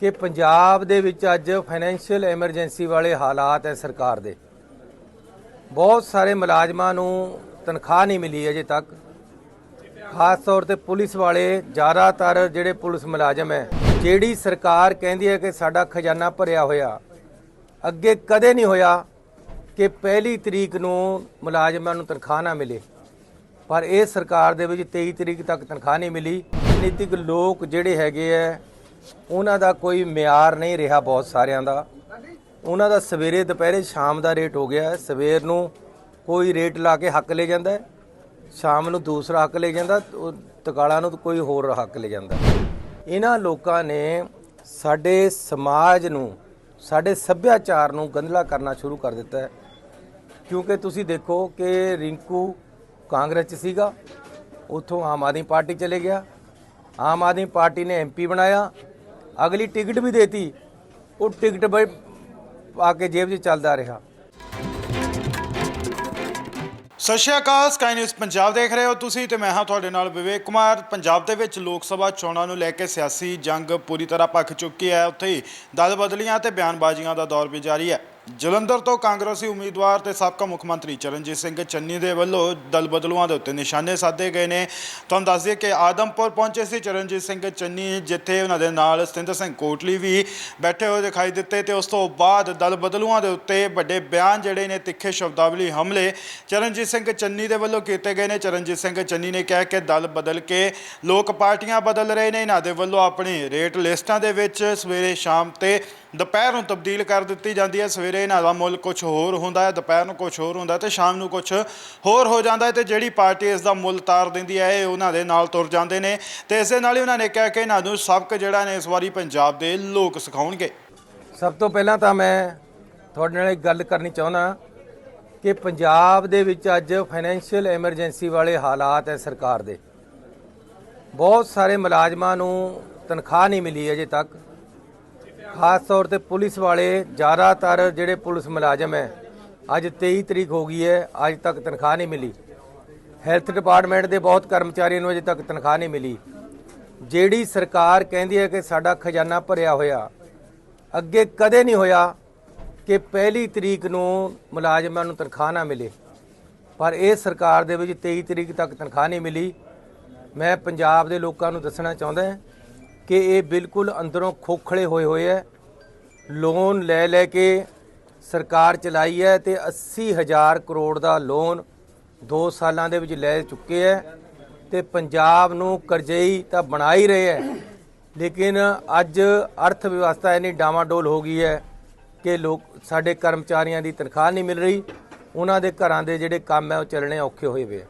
ਕਿ ਪੰਜਾਬ ਦੇ ਵਿੱਚ ਅੱਜ ਫਾਈਨੈਂਸ਼ੀਅਲ ਐਮਰਜੈਂਸੀ ਵਾਲੇ ਹਾਲਾਤ ਹੈ ਸਰਕਾਰ ਦੇ। ਬਹੁਤ ਸਾਰੇ ਮੁਲਾਜ਼ਮਾਂ ਨੂੰ ਤਨਖਾਹ ਨਹੀਂ ਮਿਲੀ ਅਜੇ ਤੱਕ। ਖਾਸ ਤੌਰ ਤੇ ਪੁਲਿਸ ਵਾਲੇ ਜ਼ਿਆਦਾਤਰ ਜਿਹੜੇ ਪੁਲਿਸ ਮੁਲਾਜ਼ਮ ਹੈ ਜਿਹੜੀ ਸਰਕਾਰ ਕਹਿੰਦੀ ਹੈ ਕਿ ਸਾਡਾ ਖਜ਼ਾਨਾ ਭਰਿਆ ਹੋਇਆ, ਅੱਗੇ ਕਦੇ ਨਹੀਂ ਹੋਇਆ ਕਿ ਪਹਿਲੀ ਤਰੀਕ ਨੂੰ ਮੁਲਾਜ਼ਮਾਂ ਨੂੰ ਤਨਖਾਹ ਨਾ ਮਿਲੇ। ਪਰ ਇਹ ਸਰਕਾਰ ਦੇ ਵਿੱਚ 23 ਤਰੀਕ ਤੱਕ ਤਨਖਾਹ ਨਹੀਂ ਮਿਲੀ। ਨੀਤਿਕ ਲੋਕ ਜਿਹੜੇ ਹੈਗੇ ਆ ਉਹਨਾਂ ਦਾ ਕੋਈ ਮਿਆਰ ਨਹੀਂ ਰਿਹਾ ਬਹੁਤ ਸਾਰਿਆਂ ਦਾ। ਉਹਨਾਂ ਦਾ ਸਵੇਰੇ ਦੁਪਹਿਰੇ ਸ਼ਾਮ ਦਾ ਰੇਟ ਹੋ ਗਿਆ ਸਵੇਰ ਨੂੰ ਕੋਈ ਰੇਟ ਲਾ ਕੇ ਹੱਕ ਲੈ ਜਾਂਦਾ ਸ਼ਾਮ ਨੂੰ ਦੂਸਰਾ ਹੱਕ ਲੈ ਜਾਂਦਾ ਤਕਾਲਾ ਨੂੰ ਕੋਈ ਹੋਰ ਹੱਕ ਲੈ ਜਾਂਦਾ ਇਹਨਾਂ ਲੋਕਾਂ ਨੇ ਸਾਡੇ ਸਮਾਜ ਨੂੰ, ਸਾਡੇ ਸੱਭਿਆਚਾਰ ਨੂੰ ਗੰਧਲਾ ਕਰਨਾ ਸ਼ੁਰੂ ਕਰ ਦਿੱਤਾ ਹੈ। ਕਿਉਂਕਿ ਤੁਸੀਂ ਦੇਖੋ ਕਿ ਰਿੰਕੂ ਕਾਂਗਰਸ 'ਚ ਸੀਗਾ। ਉੱਥੋਂ ਆਮ ਆਦਮੀ ਪਾਰਟੀ ਚਲੇ ਗਿਆ। ਆਮ ਆਦਮੀ ਪਾਰਟੀ ਨੇ ਐਮਪੀ ਬਣਾਇਆ। ਅਗਲੀ ਟਿਕਟ ਵੀ ਦੇਤੀ। ਉਹ ਟਿਕਟ ਬਈ ਆ ਕੇ ਜੇਬ 'ਚ ਚੱਲਦਾ ਰਿਹਾ। ਸਤਿ ਸ਼੍ਰੀ ਅਕਾਲ ਸਕਾਈ ਨਿਊਜ਼ ਪੰਜਾਬ ਦੇਖ ਰਹੇ ਹੋ ਤੁਸੀਂ ਤੇ ਮੈਂ ਹਾਂ ਤੁਹਾਡੇ ਨਾਲ ਵਿਵੇਕ ਕੁਮਾਰ। ਪੰਜਾਬ ਦੇ ਵਿੱਚ ਲੋਕ ਸਭਾ ਚੋਣਾਂ ਨੂੰ ਲੈ ਕੇ ਸਿਆਸੀ ਜੰਗ ਪੂਰੀ ਤਰ੍ਹਾਂ ਭਖ ਚੁੱਕੀ ਹੈ। ਉੱਥੇ ਹੀ ਦਲ ਬਦਲੀਆਂ ਤੇ ਬਿਆਨਬਾਜ਼ੀਆਂ ਦਾ ਦੌਰ ਵੀ ਜਾਰੀ ਹੈ। ਜਲੰਧਰ ਤੋਂ ਕਾਂਗਰਸੀ ਉਮੀਦਵਾਰ ਤੇ ਸਾਬਕਾ ਮੁੱਖ ਮੰਤਰੀ ਚਰਨਜੀਤ ਸਿੰਘ ਚੰਨੀ ਦੇ ਵੱਲੋਂ ਦਲ ਬਦਲੂਆਂ ਦੇ ਉੱਤੇ ਨਿਸ਼ਾਨੇ ਸਾਧੇ ਗਏ ਨੇ। ਤੁਹਾਨੂੰ ਦੱਸ ਦਈਏ ਕਿ ਆਦਮਪੁਰ ਪਹੁੰਚੇ ਸੀ ਚਰਨਜੀਤ ਸਿੰਘ ਚੰਨੀ, ਜਿੱਥੇ ਉਹਨਾਂ ਦੇ ਨਾਲ ਸਤਿੰਦਰ ਸਿੰਘ ਕੋਟਲੀ ਵੀ ਬੈਠੇ ਹੋਏ ਦਿਖਾਈ ਦਿੱਤੇ ਤੇ ਉਸ ਤੋਂ ਬਾਅਦ ਦਲ ਬਦਲੂਆਂ ਦੇ ਉੱਤੇ ਵੱਡੇ ਬਿਆਨ ਜਿਹੜੇ ਨੇ, ਤਿੱਖੇ ਸ਼ਬਦਾਵਲੀ ਹਮਲੇ ਚਰਨਜੀਤ ਸਿੰਘ ਚੰਨੀ ਦੇ ਵੱਲੋਂ ਕੀਤੇ ਗਏ ਨੇ। ਚਰਨਜੀਤ ਸਿੰਘ ਚੰਨੀ ਨੇ ਕਿਹਾ ਕਿ ਦਲ ਬਦਲ ਕੇ ਲੋਕ ਪਾਰਟੀਆਂ ਬਦਲ ਰਹੇ ਨੇ। ਇਹਨਾਂ ਦੇ ਵੱਲੋਂ ਆਪਣੀ ਰੇਟ ਲਿਸਟਾਂ ਦੇ ਵਿੱਚ ਸਵੇਰੇ ਸ਼ਾਮ ਤੇ ਦੁਪਹਿਰ ਨੂੰ ਤਬਦੀਲ ਕਰ ਦਿੱਤੀ ਜਾਂਦੀ ਹੈ। ਸਵੇਰੇ ਇਹਨਾਂ ਦਾ ਮੁੱਲ ਕੁਝ ਹੋਰ ਹੁੰਦਾ ਹੈ, ਦੁਪਹਿਰ ਨੂੰ ਕੁਝ ਹੋਰ ਹੁੰਦਾ ਹੈ ਤੇ ਸ਼ਾਮ ਨੂੰ ਕੁਝ ਹੋਰ ਹੋ ਜਾਂਦਾ ਹੈ ਤੇ ਜਿਹੜੀ ਪਾਰਟੀ ਇਸ ਦਾ ਮੁੱਲ ਤਾਰ ਦਿੰਦੀ ਹੈ, ਇਹ ਉਹਨਾਂ ਦੇ ਨਾਲ ਤੁਰ ਜਾਂਦੇ ਨੇ ਤੇ ਇਸੇ ਨਾਲ ਹੀ ਉਹਨਾਂ ਨੇ ਕਿਹਾ ਕਿ ਇਹਨਾਂ ਨੂੰ ਸਬਕ ਜਿਹੜਾ ਨੇ ਇਸ ਵਾਰੀ ਪੰਜਾਬ ਦੇ ਲੋਕ ਸਿਖਾਉਣਗੇ। ਸਭ ਤੋਂ ਪਹਿਲਾਂ ਤਾਂ ਮੈਂ ਤੁਹਾਡੇ ਨਾਲ ਇੱਕ ਗੱਲ ਕਰਨੀ ਚਾਹੁੰਦਾ ਕਿ ਪੰਜਾਬ ਦੇ ਵਿੱਚ ਅੱਜ ਫਾਈਨੈਂਸ਼ੀਅਲ ਐਮਰਜੈਂਸੀ ਵਾਲੇ ਹਾਲਾਤ ਹੈ ਸਰਕਾਰ ਦੇ। ਬਹੁਤ ਸਾਰੇ ਮੁਲਾਜ਼ਮਾਂ ਨੂੰ ਤਨਖਾਹ ਨਹੀਂ ਮਿਲੀ ਅਜੇ ਤੱਕ। ਖਾਸ ਤੌਰ ਤੇ ਪੁਲਿਸ ਵਾਲੇ ਜ਼ਿਆਦਾਤਰ ਜਿਹੜੇ ਪੁਲਿਸ ਮੁਲਾਜ਼ਮ ਹੈ, ਅੱਜ 23 ਤਰੀਕ ਹੋ ਗਈ ਹੈ, ਅੱਜ ਤੱਕ ਤਨਖਾਹ ਨਹੀਂ ਮਿਲੀ। ਹੈਲਥ ਡਿਪਾਰਟਮੈਂਟ ਦੇ ਬਹੁਤ ਕਰਮਚਾਰੀਆਂ ਨੂੰ ਅਜੇ ਤੱਕ ਤਨਖਾਹ ਨਹੀਂ ਮਿਲੀ। ਜਿਹੜੀ ਸਰਕਾਰ ਕਹਿੰਦੀ ਹੈ ਕਿ ਸਾਡਾ ਖਜ਼ਾਨਾ ਭਰਿਆ ਹੋਇਆ, ਅੱਗੇ ਕਦੇ ਨਹੀਂ ਹੋਇਆ ਕਿ ਪਹਿਲੀ ਤਰੀਕ ਨੂੰ ਮੁਲਾਜ਼ਮਾਂ ਨੂੰ ਤਨਖਾਹ ਨਾ ਮਿਲੇ। ਪਰ ਇਹ ਸਰਕਾਰ ਦੇ ਵਿੱਚ 23 ਤਰੀਕ ਤੱਕ ਤਨਖਾਹ ਨਹੀਂ ਮਿਲੀ। ਮੈਂ ਪੰਜਾਬ ਦੇ ਲੋਕਾਂ ਨੂੰ ਦੱਸਣਾ ਚਾਹੁੰਦਾ ਹਾਂ ਕਿ ਇਹ ਬਿਲਕੁਲ ਅੰਦਰੋਂ ਖੋਖਲੇ ਹੋਏ ਹੋਏ ਹੈ। ਲੋਨ ਲੈ ਲੈ ਕੇ ਸਰਕਾਰ ਚਲਾਈ ਹੈ ਤੇ 80000 ਕਰੋੜ ਦਾ ਲੋਨ 2 ਸਾਲਾਂ ਦੇ ਵਿੱਚ ਲੈ ਚੁੱਕੇ ਹੈ ਤੇ ਪੰਜਾਬ ਨੂੰ ਕਰਜ਼ਈ ਤਾਂ ਬਣਾ ਹੀ ਰਹੇ ਹੈ। ਲੇਕਿਨ ਅੱਜ ਅਰਥ ਵਿਵਸਥਾ ਇੰਨੀ ਡਾਵਾਡੋਲ ਹੋ ਗਈ ਹੈ ਕਿ ਲੋਕ ਸਾਡੇ ਕਰਮਚਾਰੀਆਂ ਦੀ ਤਨਖਾਹ ਨਹੀਂ ਮਿਲ ਰਹੀ। ਉਹਨਾਂ ਦੇ ਘਰਾਂ ਦੇ ਜਿਹੜੇ ਕੰਮ ਹੈ ਉਹ ਚੱਲਣੇ ਔਖੇ ਹੋਏ ਵੇ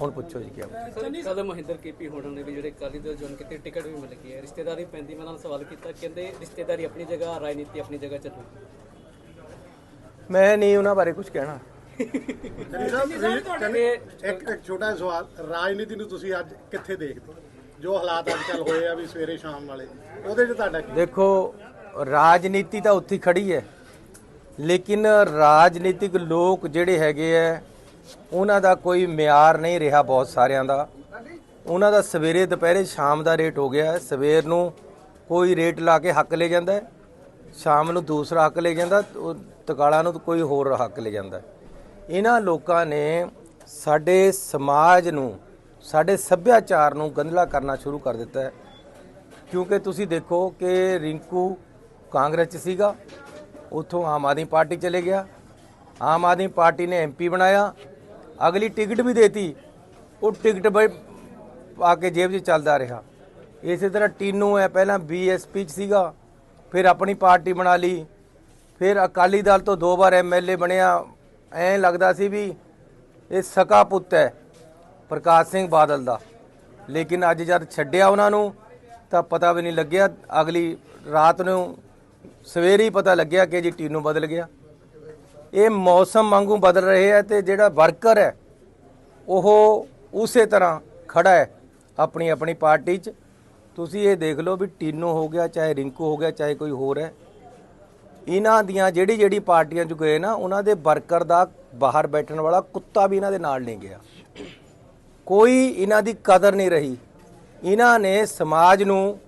ਹੁਣ ਪੁੱਛੋ ਜੀ ਕੀ ਕਦ ਮਹਿੰਦਰ ਕੇਪੀ ਹੋਣਾ ਨੇ ਵੀ ਜਿਹੜੇ ਅਕਾਲੀ ਦਲ ਜੁਆਇਨ ਕੀਤੇ ਟਿਕਟ ਵੀ ਮਿਲ ਗਈ ਹੈ। ਰਿਸ਼ਤੇਦਾਰੀ ਪੈਂਦੀ ਮੈਂ ਨਾਲ ਸਵਾਲ ਕੀਤਾ ਕਹਿੰਦੇ ਰਿਸ਼ਤੇਦਾਰੀ ਆਪਣੀ ਜਗ੍ਹਾ ਰਾਜਨੀਤੀ ਆਪਣੀ ਜਗ੍ਹਾ ਚੱਲੂ। ਮੈਂ ਨਹੀਂ ਉਹਨਾਂ ਬਾਰੇ ਕੁਝ ਕਹਿਣਾ। ਕਹਿੰਦੇ ਇੱਕ ਇੱਕ ਛੋਟਾ ਜਿਹਾ ਸਵਾਲ। ਰਾਜਨੀਤੀ ਨੂੰ ਤੁਸੀਂ ਅੱਜ ਕਿੱਥੇ ਦੇਖਦੇ ਹੋ? ਜੋ ਹਾਲਾਤ ਅੱਜ ਕੱਲ ਹੋਏ ਆ ਵੀ ਸਵੇਰੇ ਸ਼ਾਮ ਵਾਲੇ ਉਹਦੇ 'ਚ ਤੁਹਾਡਾ ਕੀ ਦੇਖੋ ਰਾਜਨੀਤੀ ਤਾਂ ਉੱਥੇ ਹੀ ਖੜੀ ਹੈ। ਲੇਕਿਨ ਰਾਜਨੀਤਿਕ ਲੋਕ ਜਿਹੜੇ ਹੈਗੇ ਆ ਉਹਨਾਂ ਦਾ ਕੋਈ ਮਿਆਰ ਨਹੀਂ ਰਿਹਾ ਬਹੁਤ ਸਾਰਿਆਂ ਦਾ। ਉਹਨਾਂ ਦਾ ਸਵੇਰੇ ਦੁਪਹਿਰੇ ਸ਼ਾਮ ਦਾ ਰੇਟ ਹੋ ਗਿਆ ਸਵੇਰ ਨੂੰ ਕੋਈ ਰੇਟ ਲਾ ਕੇ ਹੱਕ ਲੈ ਜਾਂਦਾ ਸ਼ਾਮ ਨੂੰ ਦੂਸਰਾ ਹੱਕ ਲੈ ਜਾਂਦਾ ਤਕਾਲਾ ਨੂੰ ਕੋਈ ਹੋਰ ਹੱਕ ਲੈ ਜਾਂਦਾ ਇਹਨਾਂ ਲੋਕਾਂ ਨੇ ਸਾਡੇ ਸਮਾਜ ਨੂੰ, ਸਾਡੇ ਸੱਭਿਆਚਾਰ ਨੂੰ ਗੰਧਲਾ ਕਰਨਾ ਸ਼ੁਰੂ ਕਰ ਦਿੱਤਾ ਹੈ। ਕਿਉਂਕਿ ਤੁਸੀਂ ਦੇਖੋ ਕਿ ਰਿੰਕੂ ਕਾਂਗਰਸ 'ਚ ਸੀਗਾ। ਉੱਥੋਂ ਆਮ ਆਦਮੀ ਪਾਰਟੀ ਚਲੇ ਗਿਆ। ਆਮ ਆਦਮੀ ਪਾਰਟੀ ਨੇ ਐਮਪੀ ਬਣਾਇਆ। ਅਗਲੀ ਟਿਕਟ ਵੀ ਦੇਤੀ। ਉਹ ਟਿਕਟ ਬਈ ਆ ਕੇ ਜੇਬ 'ਚ ਚੱਲਦਾ ਰਿਹਾ। ਇਸੇ ਤਰ੍ਹਾਂ ਟੀਨੂ ਹੈ ਪਹਿਲਾਂ ਬੀਐਸਪੀ 'ਚ ਸੀਗਾ, ਫਿਰ ਆਪਣੀ ਪਾਰਟੀ ਬਣਾ ਲਈ। ਫਿਰ ਅਕਾਲੀ ਦਲ ਤੋਂ ਦੋ ਵਾਰ ਐਮਐਲਏ ਬਣਿਆ। ਐਂ ਲੱਗਦਾ ਸੀ ਵੀ ਇਹ ਸਕਾ ਪੁੱਤ ਹੈ ਪ੍ਰਕਾਸ਼ ਸਿੰਘ ਬਾਦਲ ਦਾ। ਲੇਕਿਨ ਅੱਜ ਜਦ ਛੱਡਿਆ ਉਹਨਾਂ ਨੂੰ, ਤਾਂ ਪਤਾ ਵੀ ਨਹੀਂ ਲੱਗਿਆ। ਅਗਲੀ ਰਾਤ ਨੂੰ ਸਵੇਰੇ ਹੀ ਪਤਾ ਲੱਗਿਆ ਕਿ ਜੀ ਟੀਨੂ ਬਦਲ ਗਿਆ। ਇਹ ਮੌਸਮ ਵਾਂਗੂ ਬਦਲ ਰਹੇ ਹੈ ਤੇ ਜਿਹੜਾ ਵਰਕਰ ਹੈ, ਉਹ ਉਸੇ ਤਰ੍ਹਾਂ ਖੜਾ ਹੈ ਆਪਣੀ ਆਪਣੀ ਪਾਰਟੀ 'ਚ। ਤੁਸੀਂ ਇਹ ਦੇਖ ਲਓ ਵੀ ਟੀਨੋ ਹੋ ਗਿਆ, ਚਾਹੇ ਰਿੰਕੂ ਹੋ ਗਿਆ, ਚਾਹੇ ਕੋਈ ਹੋਰ ਹੈ। ਇਹਨਾਂ ਦੀਆਂ ਜਿਹੜੀ ਜਿਹੜੀ ਪਾਰਟੀਆਂ 'ਚ ਗਏ ਨਾ, ਉਹਨਾਂ ਦੇ ਵਰਕਰ ਦਾ ਬਾਹਰ ਬੈਠਣ ਵਾਲਾ ਕੁੱਤਾ ਵੀ ਇਹਨਾਂ ਦੇ ਨਾਲ ਨਹੀਂ ਗਿਆ। ਕੋਈ ਇਹਨਾਂ ਦੀ ਕਦਰ ਨਹੀਂ ਰਹੀ। ਇਹਨਾਂ ਨੇ ਸਮਾਜ ਨੂੰ,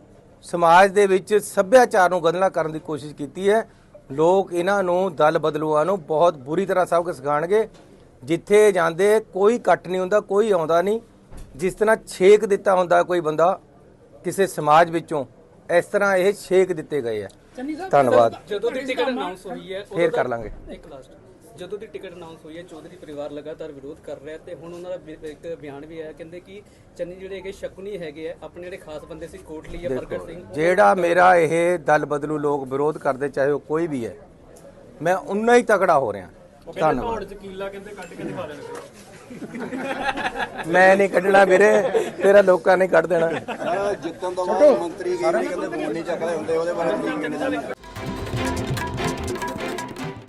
ਸਮਾਜ ਦੇ ਵਿੱਚ ਸੱਭਿਆਚਾਰ ਨੂੰ ਗੰਦਲਾ ਕਰਨ ਦੀ ਕੋਸ਼ਿਸ਼ ਕੀਤੀ ਹੈ। ਲੋਕ ਇਹਨਾਂ ਨੂੰ ਦਲ ਬਦਲੂਆਂ ਨੂੰ ਬਹੁਤ ਬੁਰੀ ਤਰ੍ਹਾਂ ਸਬਕ ਸਿਖਾਣਗੇ ਜਿੱਥੇ ਜਾਂਦੇ ਕੋਈ ਕੱਟ ਨਹੀਂ ਹੁੰਦਾ ਕੋਈ ਆਉਂਦਾ ਨਹੀਂ। ਜਿਸ ਤਰ੍ਹਾਂ ਛੇਕ ਦਿੱਤਾ ਹੁੰਦਾ ਕੋਈ ਬੰਦਾ ਕਿਸੇ ਸਮਾਜ ਵਿੱਚੋਂ ਇਸ ਤਰ੍ਹਾਂ ਇਹ ਛੇਕ ਦਿੱਤੇ ਗਏ ਆ। ਧੰਨਵਾਦ। ਜਦੋਂ ਦੀ ਟਿਕਟ ਅਨਾਉਂਸ ਹੋਈ ਹੈ ਫੇਰ ਕਰ ਲਾਂਗੇ। ਇੱਕ ਲਾਸਟ ਜਦੋਂ ਦੀ ਟਿਕਟ ਅਨਾਉਂਸ ਹੋਈ ਹੈ ਚੌਧਰੀ ਪਰਿਵਾਰ ਲਗਾਤਾਰ ਵਿਰੋਧ ਕਰ ਰਿਹਾ ਤੇ ਹੁਣ ਉਹਨਾਂ ਦਾ ਬਿ- ਇੱਕ ਬਿਆਨ ਵੀ ਆਇਆ ਕਹਿੰਦੇ ਕਿ ਚੰਨੀ ਜਿਹੜੇ ਹੈਗੇ ਸ਼ਕੂਨੀ ਹੈਗੇ ਆ ਆਪਣੇ ਜਿਹੜੇ ਖਾਸ ਬੰਦੇ ਸੀ ਕੋਟਲੀ ਜਾਂ ਪ੍ਰਗਟ ਸਿੰਘ। ਜਿਹੜਾ ਮੇਰਾ ਇਹ ਦਲ ਬਦਲੂ ਲੋਕ ਵਿਰੋਧ ਕਰਦੇ ਚਾਹੇ ਉਹ ਕੋਈ ਵੀ ਹੈ ਮੈਂ ਉਨਾ ਹੀ ਤਕੜਾ ਹੋ ਰਿਹਾ। ਧੰਨਵਾਦ। ਮੈਂ ਨਹੀਂ ਕੱਢਣਾ ਵੀਰੇ ਤੇਰਾ ਲੋਕਾਂ ਨੇ ਕੱਢ ਦੇਣਾ। ਜਿੱਤਣ ਤੋਂ ਬਾਅਦ ਮੰਤਰੀ ਕਹਿੰਦੇ ਫੋਨ ਨਹੀਂ ਚੱਕਦੇ ਹੁੰਦੇ ਉਹਦੇ ਬਾਰੇ ਕੀ ਕਹਿਣਾ ਚਾਹੁੰਦੇ?